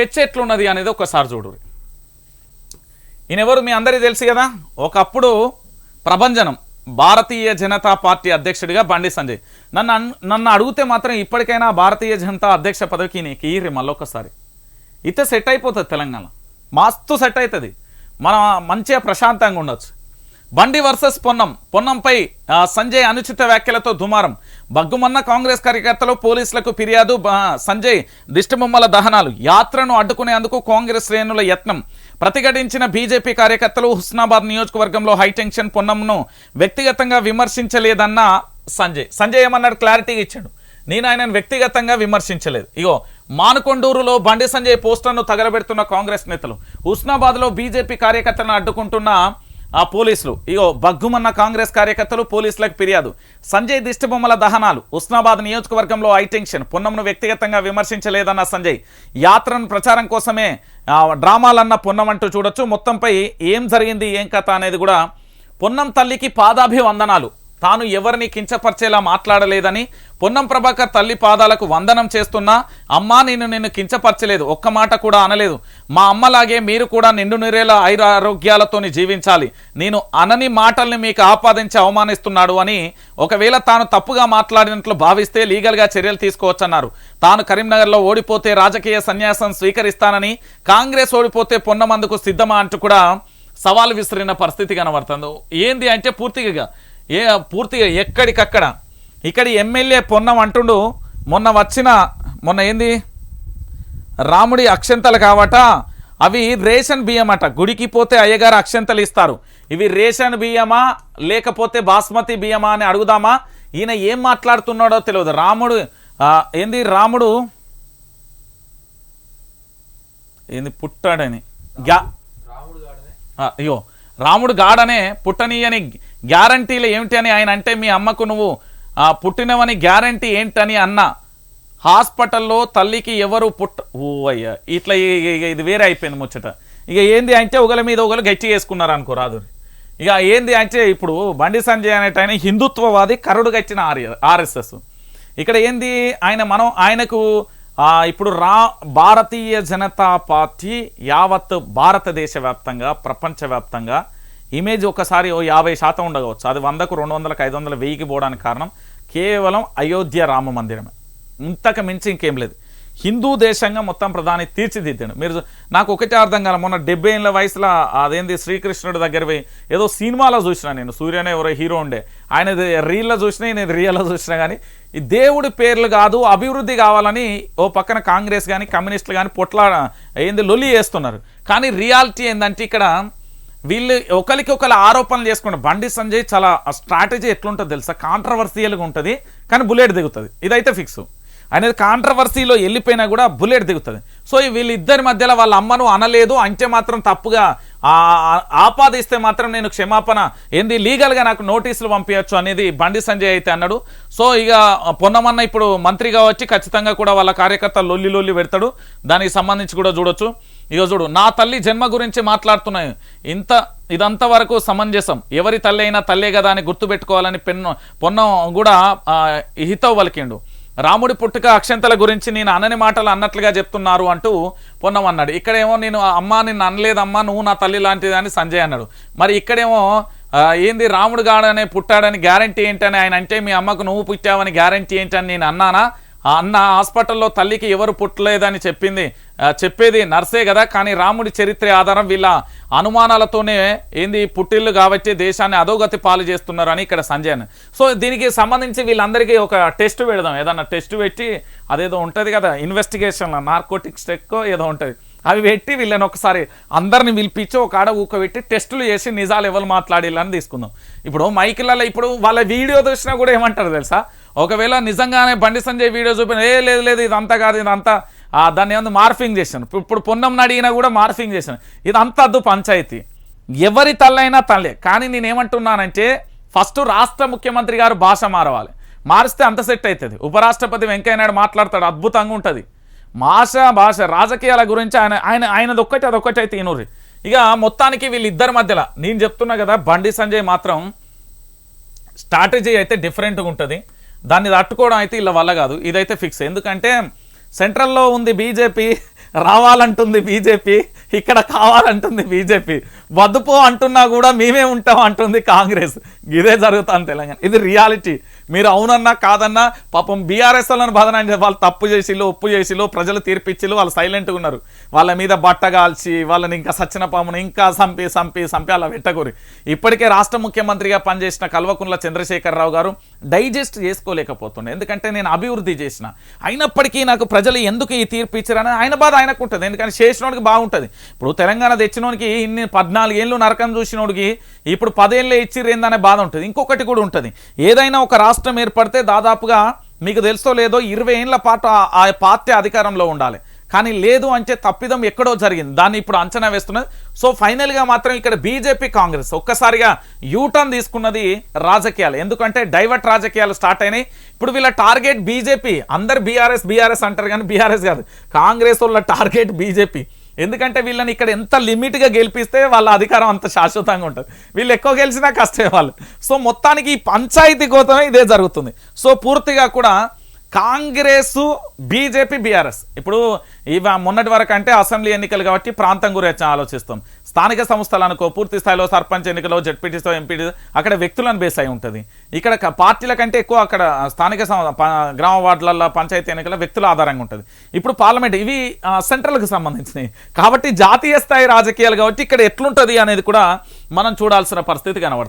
Sketch ఎట్లున్నది అనేది ఒకసారి చూడు ఈయనెవరు మీ అందరికీ తెలుసు కదా? ఒకప్పుడు ప్రభంజనం భారతీయ జనతా పార్టీ అధ్యక్షుడిగా బండి సంజయ్. నన్ను అన్- నన్ను అడిగితే మాత్రం ఇప్పటికైనా భారతీయ జనతా అధ్యక్ష పదవికి నీకు ఈరి మళ్ళొకసారి ఇతే సెట్ అయిపోతుంది తెలంగాణ. మస్తు సెట్ అవుతుంది మనం మంచిగా ప్రశాంతంగా ఉండొచ్చు. బండి వర్సెస్ పొన్నం. పొన్నంపై సంజయ్ అనుచిత వ్యాఖ్యలతో దుమారం. బగ్గుమన్న కాంగ్రెస్ కార్యకర్తలు పోలీసులకు ఫిర్యాదు సంజయ్ దిష్టిబొమ్మల దహనాలు యాత్రను అడ్డుకునేందుకు కాంగ్రెస్ శ్రేణుల యత్నం. ప్రతిఘటించిన బీజేపీ కార్యకర్తలు హుస్నాబాద్ నియోజకవర్గంలో హైటెన్షన్ పొన్నంను వ్యక్తిగతంగా విమర్శించలేదన్న సంజయ్. సంజయ్ ఏమన్నాడు? క్లారిటీగా ఇచ్చాడు. నేను ఆయనను వ్యక్తిగతంగా విమర్శించలేదు. ఇగో మానకొండూరులో బండి సంజయ్ పోస్టర్ను తగలబెడుతున్న కాంగ్రెస్ నేతలు హుస్నాబాద్లో బీజేపీ కార్యకర్తలను అడ్డుకుంటున్న ఆ పోలీసులు. ఇగో బగ్గుమన్న కాంగ్రెస్ కార్యకర్తలు పోలీసులకు ఫిర్యాదు. సంజయ్ దిష్టిబొమ్మల దహనాలు. ఉస్నాబాద్ నియోజకవర్గంలో హైటెన్షన్ పొన్నంను వ్యక్తిగతంగా విమర్శించలేదన్న సంజయ్. యాత్రను ప్రచారం కోసమే డ్రామాలన్న పొన్నం అంటూ చూడొచ్చు. మొత్తంపై ఏం జరిగింది ఏం కథ అనేది కూడా పొన్నం తల్లికి పాదాభివందనాలు. తాను ఎవరిని కించపరిచేలా మాట్లాడలేదని పొన్నం ప్రభాకర్ తల్లి పాదాలకు వందనం చేస్తున్నా అమ్మా నేను నిన్ను కించపరచలేదు ఒక్క మాట కూడా అనలేదు. మా అమ్మలాగే మీరు కూడా నిండు నిరేల ఐర ఆరోగ్యాలతోని జీవించాలి. నేను అనని మాటల్ని మీకు ఆపాదించి అవమానిస్తున్నాడు అని ఒకవేళ తాను తప్పుగా మాట్లాడినట్లు భావిస్తే లీగల్గా చర్యలు తీసుకోవచ్చన్నారు. తాను కరీంనగర్లో ఓడిపోతే రాజకీయ సన్యాసం స్వీకరిస్తానని కాంగ్రెస్ ఓడిపోతే పొన్నమందుకు సిద్ధమా అంటూ కూడా సవాల్ విసిరిన పరిస్థితి కనబడుతుంది. ఏంది అంటే పూర్తిగా ఏ పూర్తిగా ఎక్కడికక్కడ. ఇక్కడ ఎమ్మెల్యే పొన్నం అంటుండు మొన్న వచ్చిన మొన్న ఏంది? రాముడి అక్షంతలు కావట అవి రేషన్ బియ్యం అట గుడికి పోతే అయ్యగారు అక్షంతలు ఇస్తారు. ఇవి రేషన్ బియ్యమా లేకపోతే బాస్మతి బియ్యమా అని అడుగుదామా? ఈయన ఏం మాట్లాడుతున్నాడో తెలియదు. రాముడు ఏంది రాముడు? ఏంది పుట్టాడని? గ్యా అయ్యో రాముడు గాడనే పుట్టనీయని గ్యారంటీలు ఏమిటి అని ఆయన అంటే మీ అమ్మకు నువ్వు పుట్టినవని గ్యారంటీ ఏంటని అన్న. హాస్పిటల్లో తల్లికి ఎవరు పుట్ట ఓ అయ్యా ఇట్లా ఇక ఇది వేరే అయిపోయింది ముచ్చట. ఇక ఏంది అంటే ఒకరి మీద ఒకరు గట్టి చేసుకున్నారు అనుకో రాదు. ఇక ఏంది అంటే ఇప్పుడు బండి సంజయ్ అనేట ఆయన హిందుత్వవాది కరుడు గచ్చిన ఆర్య ఆర్ఎస్ఎస్. ఇక్కడ ఏంది ఆయన మనం ఆయనకు ఇప్పుడు రా భారతీయ జనతా పార్టీ యావత్ భారతదేశ వ్యాప్తంగా ప్రపంచవ్యాప్తంగా ఇమేజ్ ఒకసారి ఓ యాభై శాతం ఉండవచ్చు. అది వందకు రెండు వందలకు ఐదు వందల వెయ్యికి పోవడానికి కారణం కేవలం అయోధ్య రామ మందిరమే. ఇంతకు మించి ఇంకేం లేదు. హిందూ దేశంగా మొత్తం ప్రధాని తీర్చిదిద్దాడు. మీరు నాకు ఒకటే అర్థం కాల మొన్న డెబ్బై ఏళ్ళ వయసులో అదేంది శ్రీకృష్ణుడి దగ్గర పోయి ఏదో సినిమాలో చూసిన నేను. సూర్యనే ఎవరో హీరో ఉండే. ఆయన రీల్లో చూసినా నేను రియల్లో చూసినా కానీ ఈ దేవుడి పేర్లు కాదు అభివృద్ధి కావాలని ఓ పక్కన కాంగ్రెస్ కానీ కమ్యూనిస్టులు కానీ పొట్లా ఏంది లొలి చేస్తున్నారు కానీ రియాలిటీ ఏంటంటే ఇక్కడ వీళ్ళు ఒకరికి ఒకరు ఆరోపణలు చేసుకుంటారు. బండి సంజయ్ చాలా స్ట్రాటజీ ఎట్లుంటుంది తెలుసా? కాంట్రవర్సియల్గా ఉంటుంది కానీ బుల్లెట్ దిగుతుంది. ఇదైతే ఫిక్స్ అనేది కాంట్రవర్సీలో వెళ్ళిపోయినా కూడా బుల్లెట్ దిగుతుంది. సో వీళ్ళిద్దరి మధ్యలో వాళ్ళ అమ్మను అనలేదు అంటే మాత్రం తప్పుగా ఆపాదిస్తే మాత్రం నేను క్షమాపణ ఏంది లీగల్గా నాకు నోటీసులు పంపించచ్చు అనేది బండి సంజయ్ అయితే అన్నాడు. సో ఇక పొన్నమన్న ఇప్పుడు మంత్రిగా వచ్చి ఖచ్చితంగా కూడా వాళ్ళ కార్యకర్త లొల్లి లొల్లి పెడతాడు. దానికి సంబంధించి కూడా చూడొచ్చు. ఇక చూడు నా తల్లి జన్మ గురించి మాట్లాడుతున్నాయి. ఇంత ఇదంతా వరకు సమంజసం. ఎవరి తల్లి అయినా తల్లే కదా అని గుర్తుపెట్టుకోవాలని పెన్ను పొన్నం కూడా హితవు పలికిండు. రాముడి పుట్టుక అక్షంతల గురించి నేను అనని మాటలు అన్నట్లుగా చెప్తున్నారు అంటూ పొన్నం అన్నాడు. ఇక్కడేమో నేను అమ్మా నిన్ను అనలేదమ్మా నువ్వు నా తల్లి లాంటిది అని సంజయ్ అన్నాడు. మరి ఇక్కడేమో ఏంది రాముడు గాడనే పుట్టాడని గ్యారంటీ ఏంటని ఆయన అంటే మీ అమ్మకు నువ్వు పుట్టావని గ్యారంటీ ఏంటని నేను అన్నానా? అన్న హాస్పిటల్లో తల్లికి ఎవరు పుట్టలేదని చెప్పింది. చెప్పేది నర్సే కదా కానీ రాముడి చరిత్ర ఆధారం వీళ్ళ అనుమానాలతోనే ఏంది పుట్టిల్లు కాబట్టి దేశాన్ని అధోగతి పాలు చేస్తున్నారు అని ఇక్కడ సంజయ్ సో దీనికి సంబంధించి వీళ్ళందరికీ ఒక టెస్ట్ పెడదాం. ఏదన్నా టెస్ట్ పెట్టి అదేదో ఉంటుంది కదా ఇన్వెస్టిగేషన్ నార్కోటిక్స్ టెక్కో ఏదో ఉంటుంది. అవి పెట్టి వీళ్ళని ఒకసారి అందరిని పిలిపించి ఒక ఆడ ఊకబెట్టి టెస్టులు చేసి నిజాలు ఎవరు మాట్లాడేయాలని తీసుకుందాం. ఇప్పుడు మైకిలలో ఇప్పుడు వాళ్ళ వీడియో చూసినా కూడా ఏమంటారు తెలుసా? ఒకవేళ నిజంగానే బండి సంజయ్ వీడియో చూపిన ఏ లేదు లేదు ఇదంతా కాదు ఇదంతా. ఆ, దాన్ని ఏమన్నా మార్ఫింగ్ చేశాను. ఇప్పుడు- ఇప్పుడు పొన్నం అడిగినా కూడా మార్ఫింగ్ చేశాను. ఇదంతా అద్దు పంచాయతీ. ఎవరి తల్లైనా తల్లే. కానీ నేనేమంటున్నానంటే ఫస్ట్ రాష్ట్ర ముఖ్యమంత్రి గారు భాష మారవాలి. మారిస్తే అంత సెట్ అవుతుంది ఉపరాష్ట్రపతి వెంకయ్యనాయుడు మాట్లాడతాడు అద్భుతంగా ఉంటుంది. భాష భాష రాజకీయాల గురించి ఆయన ఆయన ఆయనది ఒక్కటి అదొక్కటి అయితే ఈనూరి ఇక మొత్తానికి వీళ్ళిద్దరి మధ్యలో నేను చెప్తున్నా కదా బండి సంజయ్ మాత్రం స్ట్రాటజీ అయితే డిఫరెంట్గా ఉంటుంది. దాన్ని తట్టుకోవడం అయితే ఇలా వల్ల కాదు. ఇదైతే ఫిక్స్ ఎందుకంటే సెంట్రల్లో ఉంది బీజేపీ రావాలంటుంది బీజేపీ ఇక్కడ కావాలంటుంది బీజేపీ. వద్దుపో అంటున్నా కూడా మేమే ఉంటాం అంటుంది కాంగ్రెస్. ఇదే జరుగుతుంది తెలంగాణ. ఇది రియాలిటీ. మీరు అవునన్నా కాదన్నా పాపం బీఆర్ఎస్ వాళ్ళని బదనాన్ని వాళ్ళు తప్పు చేసిలో ఒప్పు చేసిలో ప్రజలు తీర్పిచ్చిళ్ళు వాళ్ళు సైలెంట్గా ఉన్నారు. వాళ్ళ మీద బట్ట కాల్చి వాళ్ళని ఇంకా సచ్చిన పామును ఇంకా సంపి సంపి సంపి అలా పెట్టకూరి ఇప్పటికే రాష్ట్ర ముఖ్యమంత్రిగా పనిచేసిన కల్వకుంట్ల చంద్రశేఖరరావు గారు డైజెస్ట్ చేసుకోలేకపోతుండే. ఎందుకంటే నేను అభివృద్ధి చేసిన. అయినప్పటికీ నాకు ప్రజలు ఎందుకు ఈ తీర్పు ఇచ్చారని ఆయన బాధ ఆయనకు ఉంటుంది ఎందుకంటే చేసినోడికి బాగుంటుంది. ఇప్పుడు తెలంగాణ తెచ్చినోడికి ఇన్ని పద్నాలుగేళ్ళు నరకం చూసినోడికి ఇప్పుడు పదేళ్ళే ఇచ్చిర్రు బాధ ఉంటుంది. ఇంకొకటి కూడా ఉంటుంది. ఏదైనా ఒక రాష్ట్రం ఏర్పడితే దాదాపుగా మీకు తెలుసో లేదో ఇరవై ఏళ్ళ పాటు ఆ- ఆ పార్టీ అధికారంలో ఉండాలి. కానీ లేదు అంటే తప్పిదం ఎక్కడో జరిగింది. దాన్ని ఇప్పుడు అంచనా వేస్తున్నది. సో ఫైనల్గా మాత్రం ఇక్కడ బీజేపీ కాంగ్రెస్ ఒక్కసారిగా యూటర్న్ తీసుకున్నది రాజకీయాలు. ఎందుకంటే డైవర్ట్ రాజకీయాలు స్టార్ట్ అయినాయి. ఇప్పుడు వీళ్ళ టార్గెట్ బీజేపీ. అందరు బీఆర్ఎస్ బీఆర్ఎస్ అంటారు కానీ బీఆర్ఎస్ కాదు. కాంగ్రెస్ వాళ్ళ టార్గెట్ బీజేపీ. ఎందుకంటే వీళ్ళని ఇక్కడ ఎంత లిమిట్గా గెలిపిస్తే వాళ్ళ అధికారం అంత శాశ్వతంగా ఉంటుంది. వీళ్ళు ఎక్కువ గెలిచినా కష్టమే వాళ్ళు. సో మొత్తానికి ఈ పంచాయతీ గోతమే ఇదే జరుగుతుంది. సో పూర్తిగా కూడా కాంగ్రెస్ బీజేపీ బీఆర్ఎస్. ఇప్పుడు ఇవ మొన్నటి వరకు అంటే అసెంబ్లీ ఎన్నికలు కాబట్టి ప్రాంతం గురించి ఆలోచిస్తాం. స్థానిక సంస్థలు అనుకో పూర్తి స్థాయిలో సర్పంచ్ ఎన్నికలో జడ్పీటీసో ఎంపీటీ అక్కడ వ్యక్తులను బేస్ అయి ఉంటుంది. ఇక్కడ పార్టీల కంటే ఎక్కువ అక్కడ స్థానిక గ్రామ వార్డులలో పంచాయతీ ఎన్నికల వ్యక్తుల ఆధారంగా ఉంటుంది. ఇప్పుడు పార్లమెంట్ ఇవి సెంట్రల్కి సంబంధించినవి కాబట్టి జాతీయ స్థాయి రాజకీయాలు కాబట్టి ఇక్కడ ఎట్లుంటుంది అనేది కూడా మనం చూడాల్సిన పరిస్థితి కనబడుతుంది.